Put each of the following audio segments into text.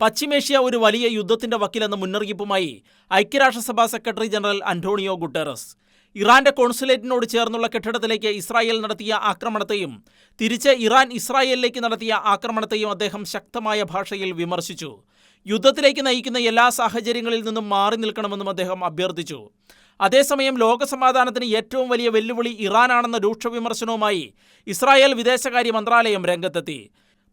പശ്ചിമേഷ്യ ഒരു വലിയ യുദ്ധത്തിന്റെ വക്കിലെന്ന മുന്നറിയിപ്പുമായി ഐക്യരാഷ്ട്രസഭാ സെക്രട്ടറി ജനറൽ അന്റോണിയോ ഗുട്ടേറസ്. ഇറാന്റെ കോൺസുലേറ്റിനോട് ചേർന്നുള്ള കെട്ടിടത്തിലേക്ക് ഇസ്രായേൽ നടത്തിയ ആക്രമണത്തെയും തിരിച്ച് ഇറാൻ ഇസ്രായേലിലേക്ക് നടത്തിയ ആക്രമണത്തെയും അദ്ദേഹം ശക്തമായ ഭാഷയിൽ വിമർശിച്ചു. യുദ്ധത്തിലേക്ക് നയിക്കുന്ന എല്ലാ സാഹചര്യങ്ങളിൽ നിന്നും മാറി നിൽക്കണമെന്നും അദ്ദേഹം അഭ്യർത്ഥിച്ചു. അതേസമയം ലോകസമാധാനത്തിന് ഏറ്റവും വലിയ വെല്ലുവിളി ഇറാനാണെന്ന രൂക്ഷ വിമർശനവുമായി ഇസ്രായേൽ വിദേശകാര്യ മന്ത്രാലയം രംഗത്തെത്തി.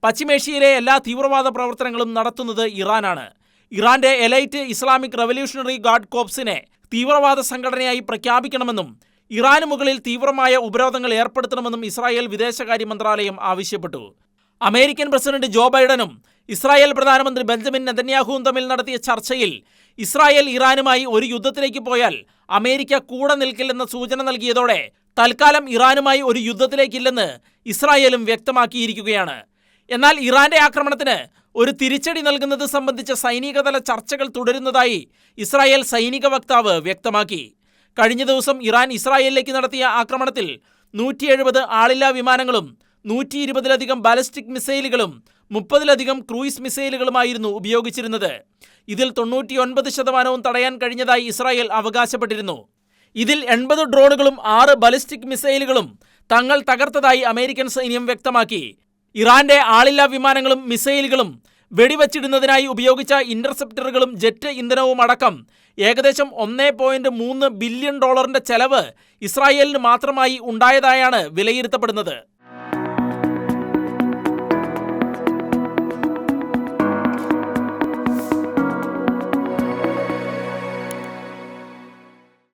പശ്ചിമേഷ്യയിലെ എല്ലാ തീവ്രവാദ പ്രവർത്തനങ്ങളും നടത്തുന്നത് ഇറാനാണ്. ഇറാന്റെ എലൈറ്റ് ഇസ്ലാമിക് റവല്യൂഷണറി ഗാർഡ് കോപ്സിനെ തീവ്രവാദ സംഘടനയായി പ്രഖ്യാപിക്കണമെന്നും ഇറാന് മുകളിൽ തീവ്രമായ ഉപരോധങ്ങൾ ഏർപ്പെടുത്തണമെന്നും ഇസ്രായേൽ വിദേശകാര്യ മന്ത്രാലയം ആവശ്യപ്പെട്ടു. അമേരിക്കൻ പ്രസിഡന്റ് ജോ ബൈഡനും ഇസ്രായേൽ പ്രധാനമന്ത്രി ബെഞ്ചമിൻ നെതന്യാഹുവും തമ്മിൽ നടത്തിയ ചർച്ചയിൽ ഇസ്രായേൽ ഇറാനുമായി ഒരു യുദ്ധത്തിലേക്ക് പോയാൽ അമേരിക്ക കൂടെ നിൽക്കില്ലെന്ന സൂചന നൽകിയതോടെ തൽക്കാലം ഇറാനുമായി ഒരു യുദ്ധത്തിലേക്കില്ലെന്ന് ഇസ്രായേലും വ്യക്തമാക്കിയിരിക്കുകയാണ്. എന്നാൽ ഇറാന്റെ ആക്രമണത്തിന് ഒരു തിരിച്ചടി നൽകുന്നത് സംബന്ധിച്ച സൈനികതല ചർച്ചകൾ തുടരുന്നതായി ഇസ്രായേൽ സൈനിക വക്താവ് വ്യക്തമാക്കി. കഴിഞ്ഞ ദിവസം ഇറാൻ ഇസ്രായേലിലേക്ക് നടത്തിയ ആക്രമണത്തിൽ നൂറ്റി എഴുപത് ആളില്ലാ വിമാനങ്ങളും നൂറ്റി ഇരുപതിലധികം ബാലിസ്റ്റിക് മിസൈലുകളും മുപ്പതിലധികം ക്രൂയിസ് മിസൈലുകളുമായിരുന്നു ഉപയോഗിച്ചിരുന്നത്. ഇതിൽ തൊണ്ണൂറ്റിയൊൻപത് ശതമാനവും തടയാൻ കഴിഞ്ഞതായി ഇസ്രായേൽ അവകാശപ്പെട്ടിരുന്നു. ഇതിൽ എൺപത് ഡ്രോണുകളും ആറ് ബലിസ്റ്റിക് മിസൈലുകളും തങ്ങൾ തകർത്തതായി അമേരിക്കൻ സൈന്യം വ്യക്തമാക്കി. ഇറാന്റെ ആളില്ലാ വിമാനങ്ങളും മിസൈലുകളും വെടിവച്ചിടുന്നതിനായി ഉപയോഗിച്ച ഇന്റർസെപ്റ്ററുകളും ജെറ്റ് ഇന്ധനവും അടക്കം ഏകദേശം ഒന്നേ പോയിന്റ് മൂന്ന് ബില്യൺ ഡോളറിന്റെ ചെലവ് ഇസ്രായേലിന് മാത്രമായി ഉണ്ടായതായാണ് വിലയിരുത്തപ്പെടുന്നത്.